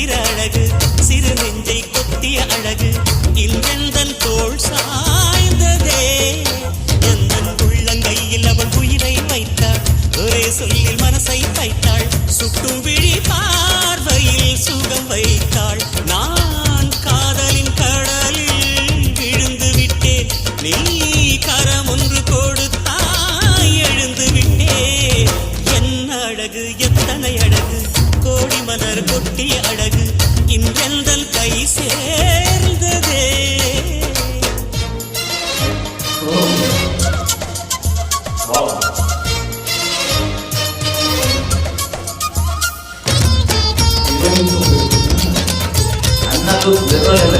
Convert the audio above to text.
சித்திர அழகு சிறு நெஞ்சை கொத்திய அழகு இல்லெந்தன் தோல் சாய்ந்ததே. எந்தன் உள்ளங்கையில் அவள் உயிரை வைத்தாள் ஒரே சொல்லில் மனசை வைத்தாள் சுட்டும் விழி பார்வையில் சுகம் வைத்தாள். நான் காதலின் கடலில் விழுந்து விட்டேன் நீ கரம் ஒன்று கொடுத்தாய் எழுந்து விட்டேன். என்ன அழகு எத்தனை அழகு கோடி மலர் கொட்டிய அழகு. போய் சேர்ந்ததே. அண்ணா விரல்